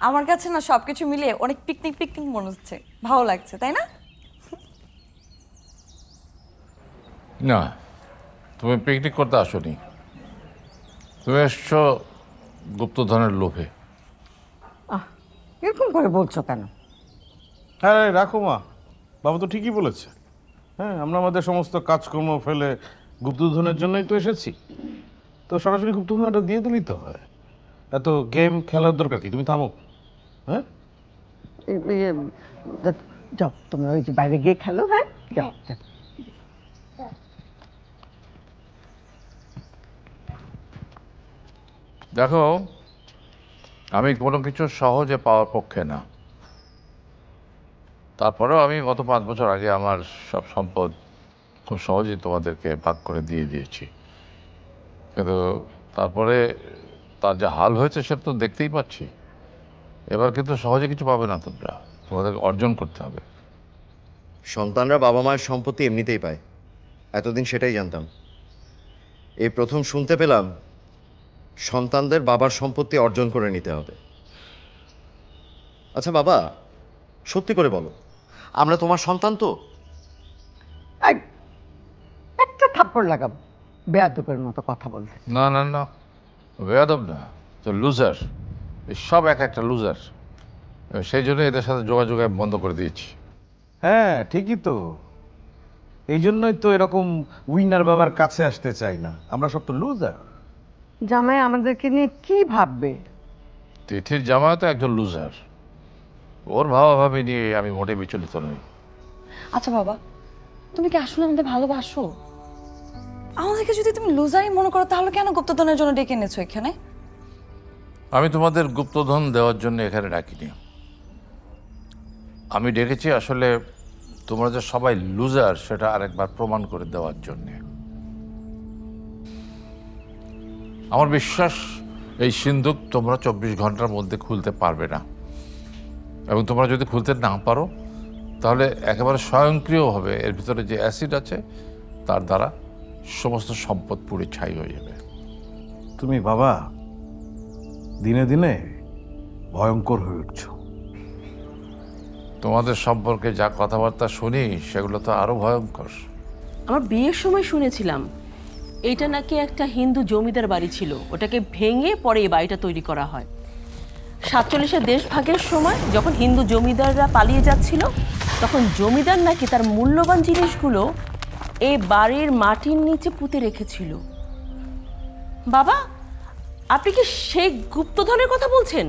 আমার কাছে না সব কিছু মিলিয়ে অনেক পিকনিক পিকনিক মনে হচ্ছে। ভালো লাগছে তাই না? না তুমি পিকনিক করতে আসোনি। তুমি এসছো গুপ্তধনের লোভে। আহ এরকম করে বলছো কেন? হ্যাঁ রাখো মা। বাবা তো ঠিকই বলেছে। হ্যাঁ আমরা আমাদের সমস্ত কাজকর্ম ফেলে গুপ্তধনের জন্যই তো এসেছি। তো সরাসরি গুপ্তধনটা দিয়ে দিলেই তো হয়। এত গেম খেলার দরকার কি? তুমি থামো। হ্যাঁ? যাও তুমি ওই যে বাইরে গিয়ে খেলো হ্যাঁ? যাও যাও। দেখো আমি কোনো কিছু সহজে পাওয়ার পক্ষে না। তারপরেও আমি গত পাঁচ বছর আগে আমার সব সম্পদ খুব সহজেই তোমাদেরকে ভাগ করে দিয়ে দিয়েছি। কিন্তু তারপরে তার যে হাল হয়েছে সেটা তো দেখতেই পাচ্ছি। এবার কিন্তু সহজে কিছু পাবে না তোমরা। তোমাদের অর্জন করতে হবে। সন্তানরা বাবা মায়ের সম্পত্তি এমনিতেই পায়। এতদিন সেটাই জানতাম। এই প্রথম শুনতে পেলাম সন্তানদের বাবার সম্পত্তি অর্জন করে নিতে হবে। আচ্ছা বাবা সত্যি করে বলো আমরা তোমার সন্তান তো? একটা থাপ্পড় লাগাবো বেয়াদবের মতো কথা বলতে। না না না বেয়াদব না তো লুজার সব এক একটা লুজার সেই জন্য এদের সাথে যোগাযোগ আমি বন্ধ করে দিয়েছি। হ্যাঁ ঠিকই তো। এই জন্যই তো এরকম উইনার বাবার কাছে আসতে চাই না। আমরা সব তো লুজার জামাই আমাদেরকে নিয়ে কি ভাববে? তিথির জামাই তো একজন লুজার ওর বাবা ভাবাভাবি নিয়ে আমি মোটে বিচলিত নই। আচ্ছা বাবা তুমি কি আসলে আমাদের ভালোবাসো? আমাদেরকে যদি তুমি লুজারই মনে করো তাহলে কেন গুপ্তধনের জন্য ডেকে এনেছো এখানে? আমি তোমাদের গুপ্তধন দেওয়ার জন্য এখানে ডাকিনি। আমি ডেকেছি আসলে তোমরা যে সবাই লুজার, সেটা আরেকবার প্রমাণ করে দেওয়ার জন্যে। আমার বিশ্বাস, এই সিন্ধুক তোমরা চব্বিশ ঘণ্টার মধ্যে খুলতে পারবে না। এবং তোমরা যদি খুলতে না পারো, তাহলে একেবারে স্বয়ংক্রিয়ভাবে এর ভিতরে যে অ্যাসিড আছে, তার দ্বারা সমস্ত সম্পদ পুড়ে ছাই হয়ে যাবে। তুমি বাবা দিনে দিনে ভয়ঙ্কর হয়ে উঠছো। তোমাদের সম্পর্কে যা কথাবার্তা শুনি সেগুলো তো আরও ভয়ঙ্কর। আমার বিয়ের সময় শুনেছিলাম এটা নাকি একটা হিন্দু জমিদার বাড়ি ছিল ওটাকে ভেঙে পরে এই বাড়িটা তৈরি করা হয়। সাতচল্লিশের দেশভাগের সময় যখন হিন্দু জমিদাররা পালিয়ে যাচ্ছিল তখন জমিদার নাকি তার মূল্যবান জিনিসগুলো এই বাড়ির মাটির নিচে পুঁতে রেখেছিল। বাবা আপনি কি সেই গুপ্তধনের কথা বলছেন?